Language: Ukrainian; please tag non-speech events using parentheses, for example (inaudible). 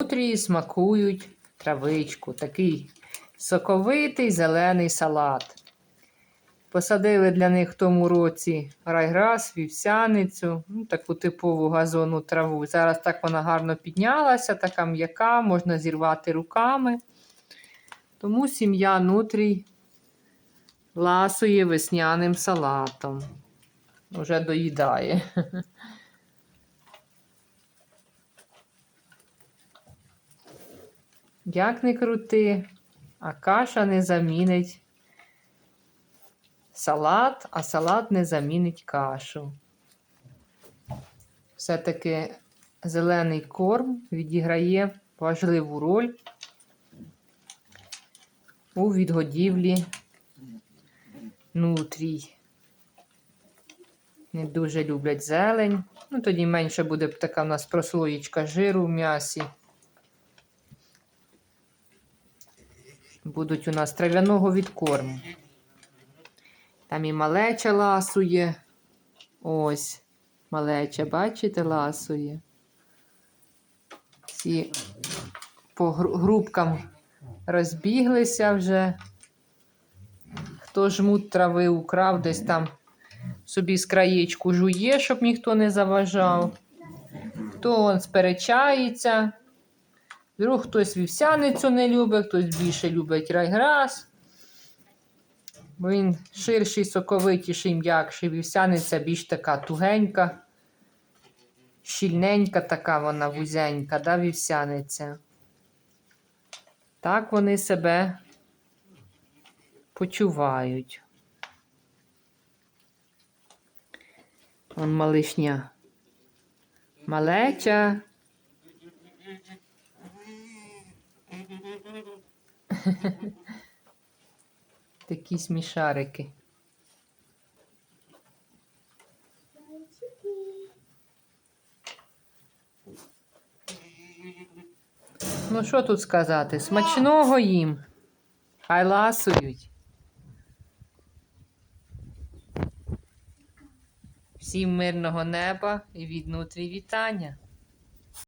Нутрії смакують травичку. Такий соковитий зелений салат. Посадили для них в тому році райграс, вівсяницю, ну, таку типову газонну траву. Зараз так вона гарно піднялася, така м'яка, можна зірвати руками. Тому сім'я нутрій ласує весняним салатом. Уже доїдає. (laughs) Як не крути, а каша не замінить салат, а салат не замінить кашу. Все-таки зелений корм відіграє важливу роль у відгодівлі нутрій. Не дуже люблять зелень. Ну, тоді менше буде така в нас прослоєчка жиру в м'ясі. Будуть у нас трав'яного відкорму. Там і малеча ласує. Ось, малеча, бачите, ласує. Всі по гру- групкам розбіглися вже. Хто жмут трави украв, десь там собі з краєчку жує, щоб ніхто не заважав. Хто сперечається. Вдруг хтось вівсяницю не любить, хтось більше любить райграс. Він ширший, соковитіший, м'якший. Вівсяниця більш така тугенька, щільненька така вона вузенька, да, вівсяниця. Так вони себе почувають. Вон малишня. Малеча. Такі смішарики. Ну, що тут сказати? Смачного їм. Хай ласують. Всім мирного неба і від нутрі вітання.